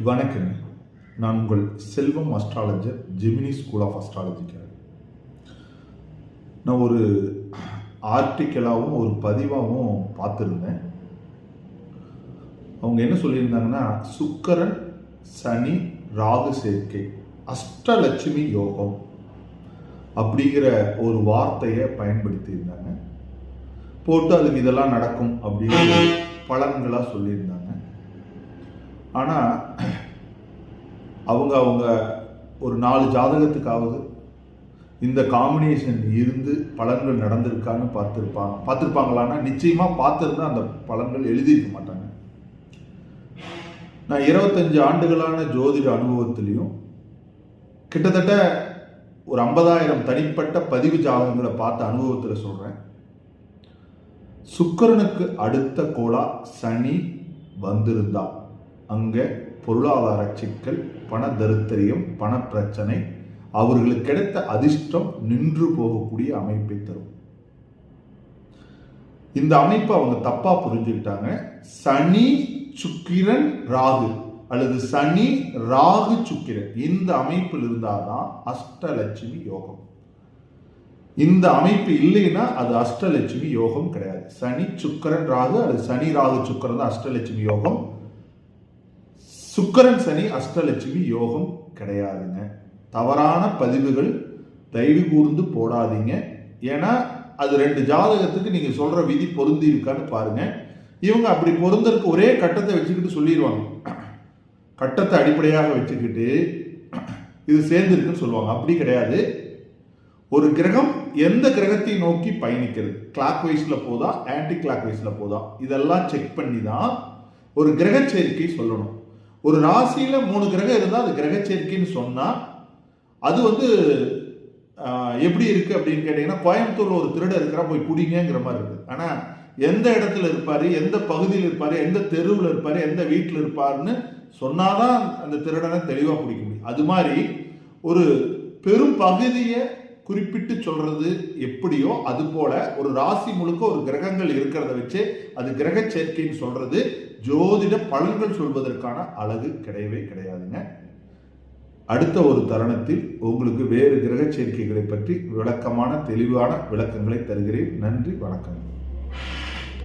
வணக்கம். நான் உங்கள் Selvam astrologer Gemini school of அஸ்ட்ராலஜிக்காக நான் ஒரு ஆர்டிக்கலாகவும் ஒரு பதிவாகவும் பார்த்துருந்தேன். அவங்க என்ன சொல்லியிருந்தாங்கன்னா சுக்கரன் சனி ராகு சேர்க்கை அஷ்டலட்சுமி யோகம் அப்படிங்கிற ஒரு வார்த்தையை பயன்படுத்தியிருந்தாங்க. போட்டு அதுக்கு இதெல்லாம் நடக்கும் அப்படின்னு பலன்களாக சொல்லியிருந்தாங்க. ஆனால் அவங்க அவங்க ஒரு நாலு ஜாதகத்துக்காவது இந்த காம்பினேஷன் இருந்து பலன்கள் நடந்திருக்கான்னு பார்த்துருப்பாங்க. பார்த்துருப்பாங்களான்னா நிச்சயமாக பார்த்துருந்தா அந்த பலன்கள் எழுதியிருக்க மாட்டாங்க. நான் இருபத்தஞ்சு ஆண்டுகளான ஜோதிட அனுபவத்திலையும் கிட்டத்தட்ட ஒரு ஐம்பதாயிரம் தனிப்பட்ட பதிவு ஜாதகங்களை பார்த்த அனுபவத்தில் சொல்கிறேன் சுக்கரனுக்கு அடுத்த கோளா சனி வந்திருந்தா அங்கே பொருளாதார சிக்கல் பண தருத்தரியம் பணப்பிரச்சனை அவர்களுக்கு கிடைத்த அதிர்ஷ்டம் நின்று போகக்கூடிய அமைப்பை தரும். இந்த அமைப்பை அவங்க தப்பா புரிஞ்சுக்கிட்டாங்க. சனி சுக்கிரன் ராகு அல்லது சனி ராகு சுக்கிரன். இந்த அமைப்பில் இருந்தாதான் அஷ்டலட்சுமி யோகம். இந்த அமைப்பு இல்லைன்னா அது அஷ்டலட்சுமி யோகம் கிடையாது. சனி சுக்கரன் ராகு அல்லது சனி ராகு சுக்கரன் தான் அஷ்டலட்சுமி யோகம். சுக்கரன் சனி அஷ்டலட்சுமி யோகம் கிடையாதுங்க. தவறான பதிவுகள் தயவு கூர்ந்து போடாதீங்க. ஏன்னா அது ரெண்டு ஜாதகத்துக்கு நீங்கள் சொல்கிற விதி பொருந்தி இருக்கான்னு பாருங்கள் இவங்க அப்படி பொருந்தருக்கு ஒரே கட்டத்தை வச்சுக்கிட்டு சொல்லிடுவாங்க. கட்டத்தை அடிப்படையாக வச்சுக்கிட்டு இது சேர்ந்துருக்குன்னு சொல்லுவாங்க. அப்படி கிடையாது. ஒரு கிரகம் எந்த கிரகத்தை நோக்கி பயணிக்கிறது? கிளாக் வைஸில் போதா? ஆன்டி கிளாக் வைஸில் போதா? இதெல்லாம் செக் பண்ணி தான் ஒரு கிரக சேர்க்கை சொல்லணும். ஒரு ராசியில் மூணு கிரகம் இருந்தால் அது கிரக சேர்க்கைன்னு சொன்னால் அது வந்து எப்படி இருக்குது அப்படின்னு கேட்டிங்கன்னா கோயம்புத்தூரில் ஒரு திருட இருக்கிறா போய் குடிங்கிற மாதிரி இருக்குது ஆனால் எந்த இடத்துல இருப்பார் எந்த பகுதியில் இருப்பார் எந்த தெருவில் இருப்பார் எந்த வீட்டில் இருப்பார்னு சொன்னாதான் அந்த திருடனை தெளிவாக பிடிக்க முடியும். அது மாதிரி ஒரு பெரும் பகுதியை குறிப்பிட்டு சொல்றது எப்படியோ அது போல ஒரு ராசி முழுக்க ஒரு கிரகங்கள் இருக்கிறத வச்சு அது கிரக சேர்க்கைன்னு சொல்றது ஜோதிட பலன்கள் சொல்வதற்கான அழகு கிடையவே கிடையாதுங்க. அடுத்த ஒரு தருணத்தில் உங்களுக்கு வேறு கிரக சேர்க்கைகளை பற்றி விளக்கமான தெளிவான விளக்கங்களை தருகிறேன். நன்றி வணக்கம்.